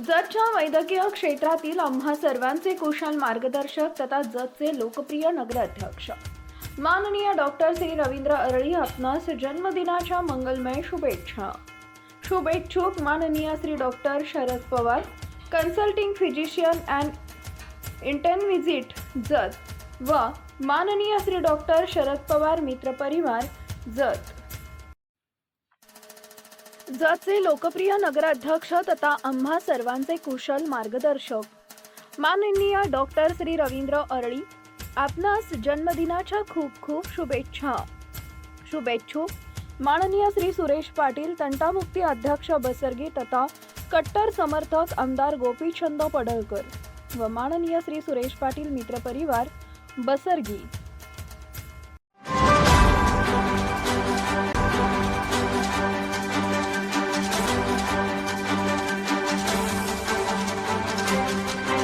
जतच्या वैद्यकीय क्षेत्रातील आम्हा सर्वांचे कुशल मार्गदर्शक तथा जतचे लोकप्रिय नगराध्यक्ष. माननीय डॉक्टर श्री रवींद्र अरळी आपणास जन्मदिनाच्या मंगलमय शुभेच्छा. शुभेच्छुक माननीय Shri doctor Sharad Pawar consulting physician and intern Jath व माननीय श्री डॉक्टर शरद पवार मित्र परिवार जत. जतचे लोकप्रिय नगराध्यक्ष तथा आम्हा सर्वांचे कुशल मार्गदर्शक. माननीय डॉक्टर श्री रवींद्र अरळी आपणास जन्मदिनाच्या खूप खूप शुभेच्छा. शुभेच्छुक माननीय श्री सुरेश पाटील तंटामुक्ती अध्यक्ष बसर्गी तथा कट्टर समर्थक आमदार गोपीचंद पडळकर व माननीय श्री सुरेश पाटील मित्रपरिवार बसर्गी.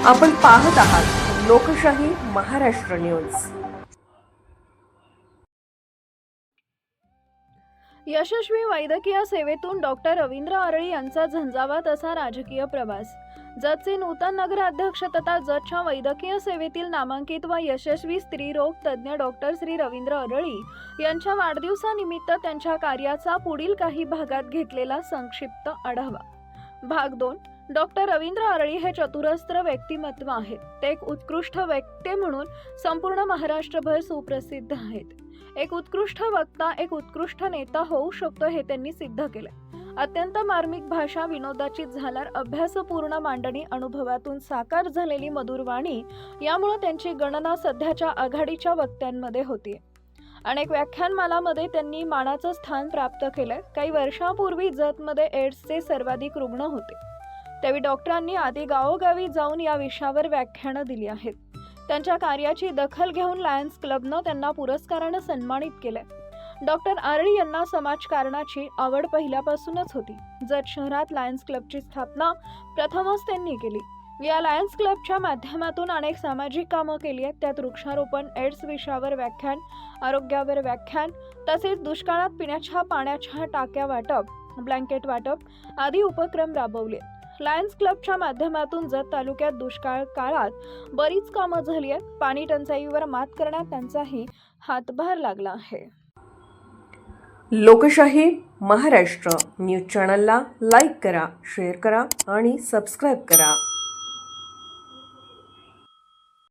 आपण पाहत आहात लोकशाही महाराष्ट्र न्यूज. यशस्वी वैद्यकीय सेवेतून डॉक्टर रवींद्र अरळी यांचा झंझावात असा राजकीय प्रवास. जतचे नूतन नगराध्यक्ष तथा जतच्या वैद्यकीय सेवेतील नामांकित व यशस्वी स्त्रीरोग तज्ज्ञ डॉक्टर श्री रवींद्र अरळी यांच्या वाढदिवसानिमित्त त्यांच्या कार्याचा पुढील काही भागात घेतलेला संक्षिप्त आढावा. भाग दोन डॉक्टर रवींद्र आरळी हे चतुरस्त्र व्यक्तिमत्व आहेत ते एक उत्कृष्ट व्यक्ती म्हणून संपूर्ण महाराष्ट्रभर सुप्रसिद्ध आहेत. एक उत्कृष्ट वक्ता एक उत्कृष्ट नेता होऊ शकतो हे त्यांनी सिद्ध केलं. अत्यंत मार्मिक भाषा विनोदाची झाल्यार अभ्यासपूर्ण मांडणी अनुभवातून साकार झालेली मधुर वाणी यामुळे त्यांची गणना सध्याच्या आघाडीच्या वक्त्यांमध्ये होती अनेक व्याख्यानमालामध्ये त्यांनी मानाचं स्थान प्राप्त केलं. काही वर्षापूर्वी जतमध्ये एड्सचे सर्वाधिक रुग्ण होते. त्यावेळी डॉक्टरांनी आधी गावोगावी जाऊन या विषयावर व्याख्यानं दिली आहेत. त्यांच्या कार्याची दखल घेऊन लायन्स क्लबनं त्यांना पुरस्कारानं सन्मानित केलंय. डॉक्टर आरळी यांना समाजकारणाची आवड पहिल्यापासूनच होती. जत शहरात लायन्स क्लबची स्थापना प्रथमच त्यांनी केली. या लायन्स क्लबच्या माध्यमातून अनेक सामाजिक कामं केली आहेत. त्यात वृक्षारोपण एड्स विषयावर व्याख्यान आरोग्यावर व्याख्यान तसेच दुष्काळात पिण्याच्या पाण्याच्या टाक्या वाटप ब्लँकेट वाटप आदी उपक्रम राबवले लायन्स क्लबच्या माध्यमातून जत तालुक्यात दुष्काळ काळात बरीच कामं झाली आहेत. पाणी टंचाईवर मात करण्यात त्यांचाही हातभार लागला आहे. लोकशाही महाराष्ट्र न्यूज चॅनलला लाईक करा शेअर करा आणि सबस्क्राईब करा.